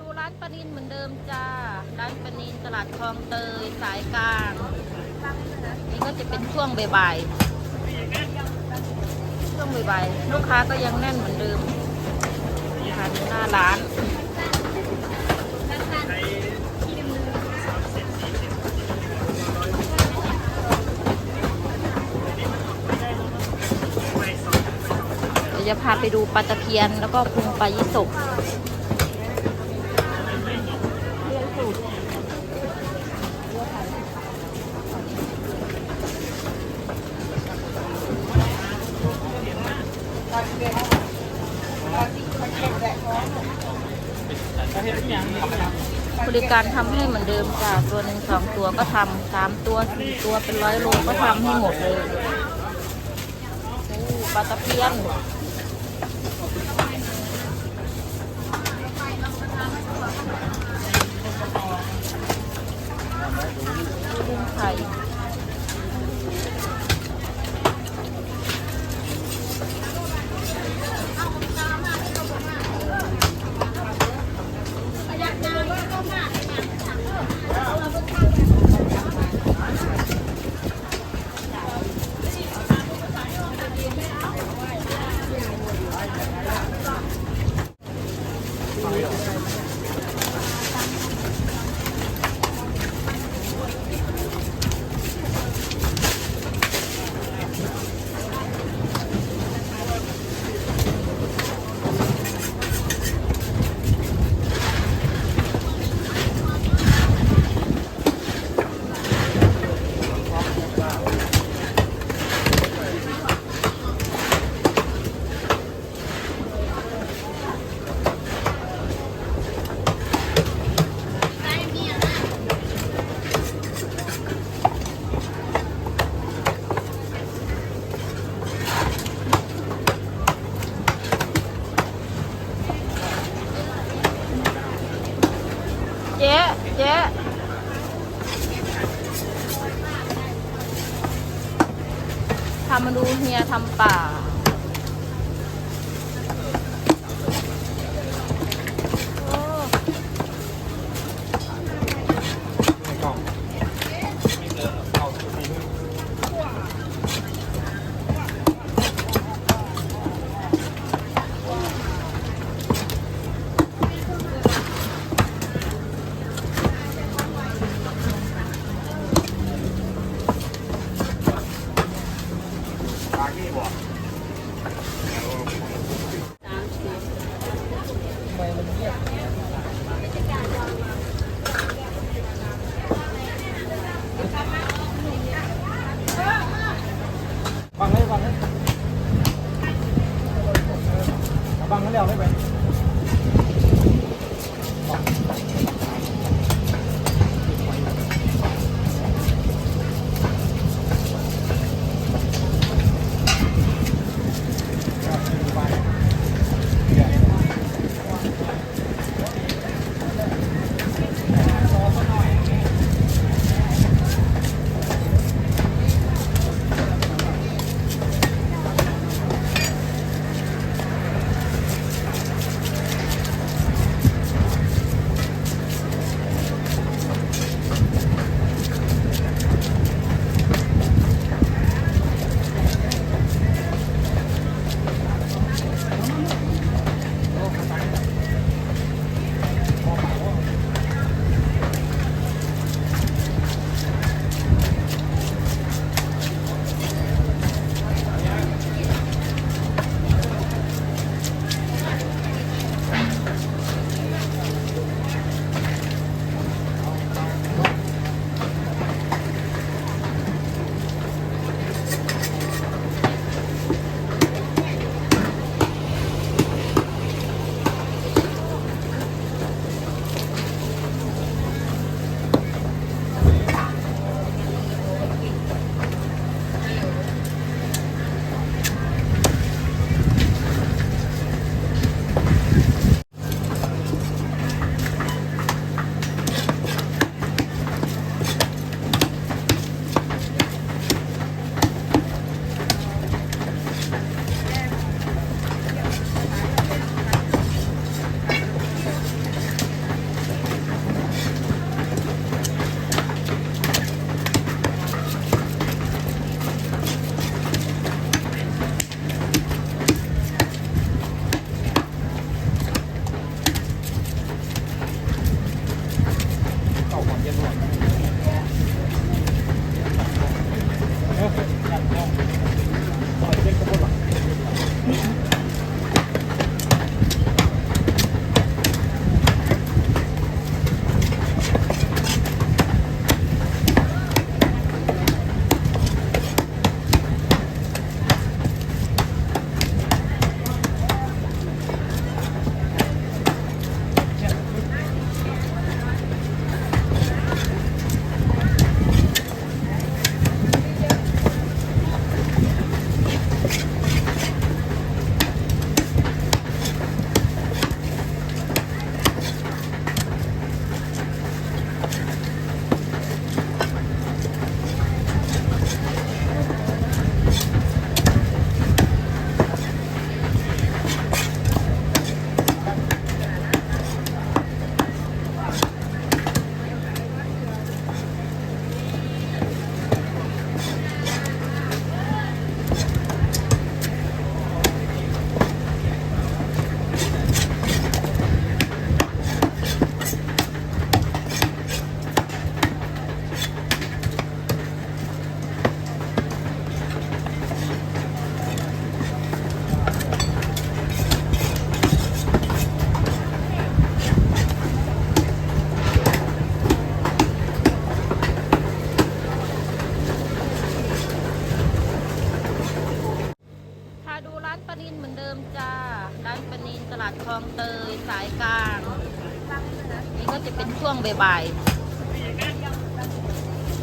ดูร้านปลานินเหมือนเดิมจ้า ร้านปลานินตลาดคลองเตยสายกลาง นี่ก็จะเป็นช่วงบ่ายๆ ช่วงบ่ายๆ ลูกค้าก็ยังแน่นเหมือนเดิมค่ะหน้าร้านเดี๋ยวจะพาไปดูปลาตะเพียนแล้วก็พุงปลายี่สก การทำให้เหมือนเดิมจ้ะตัวหนึ่งสองตัวก็ทำสามตัวสี่ตัวเป็นร้อยโลก็ทำให้หมดเลยปลาตะเพียน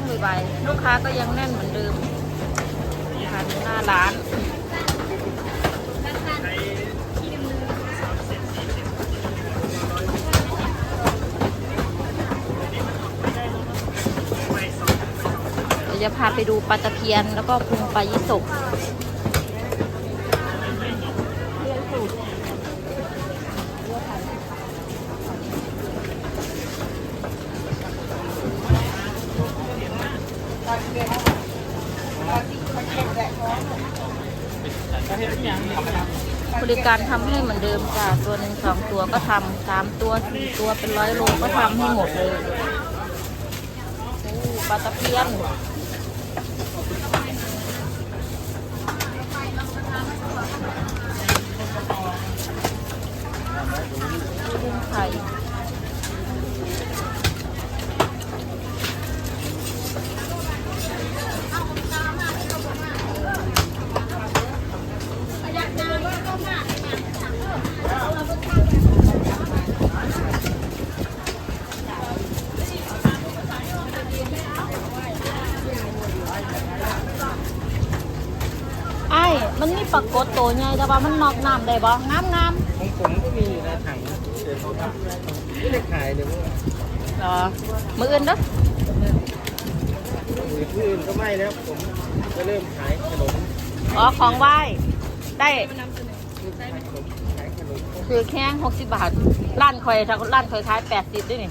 วงบ่ายๆลูกค้าก็ยังแน่นเหมือนเดิมนะคะหน้าร้านจะพาไปดูปลาตะเพียนแล้วก็พุงปลายิสก บริการทำให้เหมือนเดิมจ้ะตัวหนึ่งสองตัวก็ทำสามตัวสี่ตัวเป็นร้อยโลก็ทำให้หมดเลยโอ้ปลาตะเพียนไข่ไอ้ายมันมีปลากด ตัวใหญ่แต่ว่ามันนอกน้ำได้บ่งามงามของผมก็มีอยู่นะถังเดี๋ยวเขาทำไม่ได้ขายเดี๋ยวพวกๆเหรอมืออื่นเด้อหรือที่อื่นก็ไม่แล้วผมจะเริ่มขายขนมอ๋อของไหว้ได้ขนมขายขนม คือแค่หกสิบบาทร้านคอยถ้าร้านคอยขายแปดสิบด้วยนี่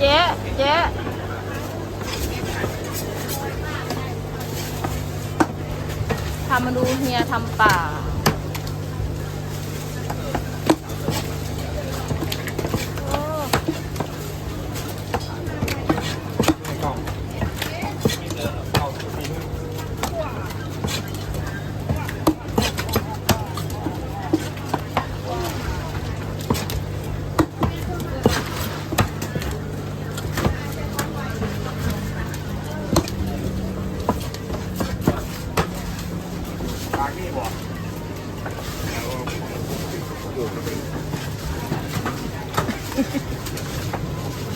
เจ๊เจ๊ ทำมาดูเฮียทำป่า โอ้ ในกล่องเอาสีมือ ปากนี่บอก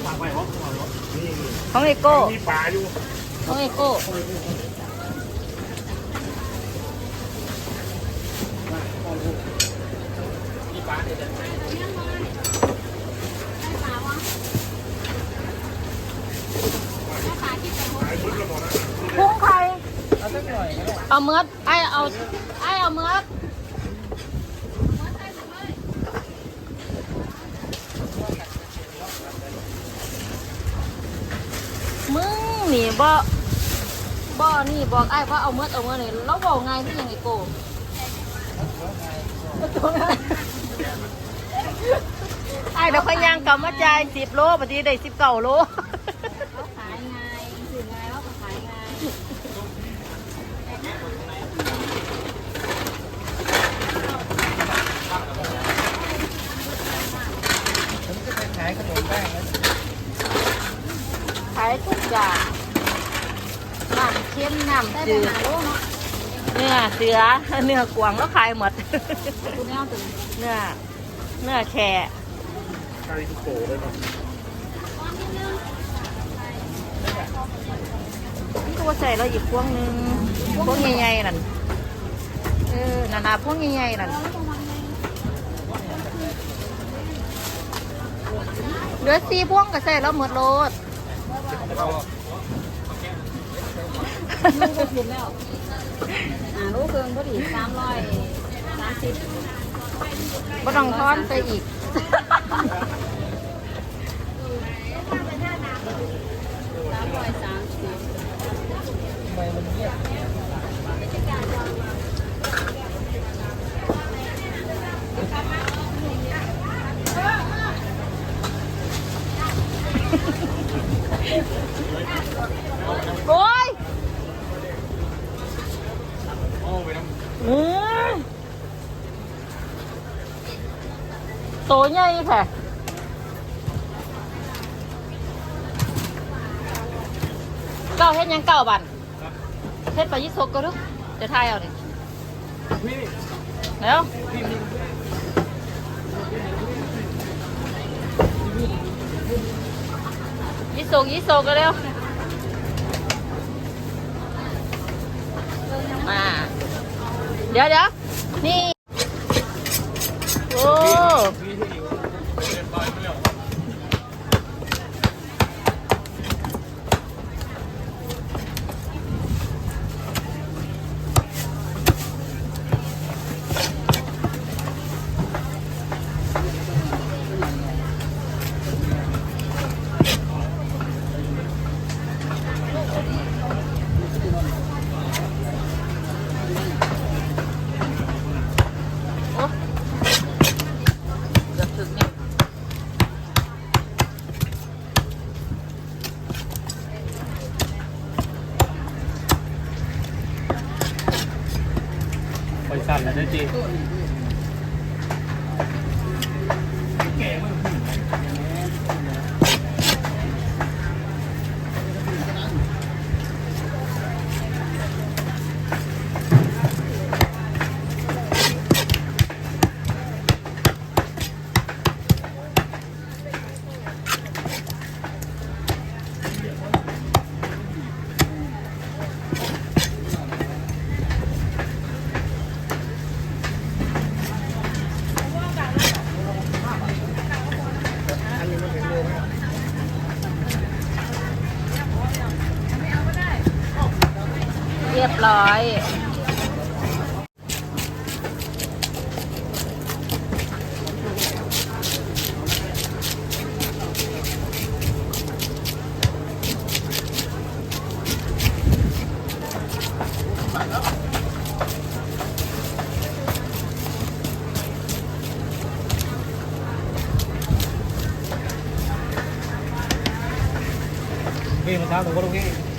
ปากไปห้องนี่ของเอโก้มีปลาอยู่ของเอโก้ มีปลาเด็ด พุงไข่ เอาเมือดไอเอาไอเอาเมือดมึงนี่บ่บ่นี่บอกไอ้ว่าเอาเมือดเอาเมือดนี่เราบอกไงที่ยังไงโกไอ้เดี๋ยวพยางกำมาจ่ายสิบโลปฏิได้สิบเก้าโล ขายไงถึงไงว่าก็ขายไง ผมจะไปขายขนมแป้งแล้ว ขายทุกอย่างน้ำเค็มน้ำ ได้ จืดเนาะเนื้อเสือเนื้อกวางแล้วขายหมดเนื้อเนื้อแค่ขายทุกโตเลยเนาะนี่ก็ว่าใส่แล้วอีกพวงหนึ่งพวงใหญ่ๆนั่นเออนานาพวงใหญ่ๆนั่นเหลือสี่พวงก็ใส่แล้วหมดโลด ลูกก็กินแล้ว อ่าลูกเพิ่งพอดีสามร้อยสามสิบบ่ต้องทอนไปอีกสามร้อยสามสิบทำไมมันเงียบ โอ้ย โอ้ไปน้ เออ โตใหญ่แท้เก้าเฮ็ดหยังเก้าบันเฮ็ดไปยิสกก็รึจะทายเอานี่ำพี่แล้วยิสกยิสกก็เร็วมาเดี๋ยวเดี๋ยวนี่ ไปสั่ รียบร้อยพี่มาเช้าหนูก็ลูกพี่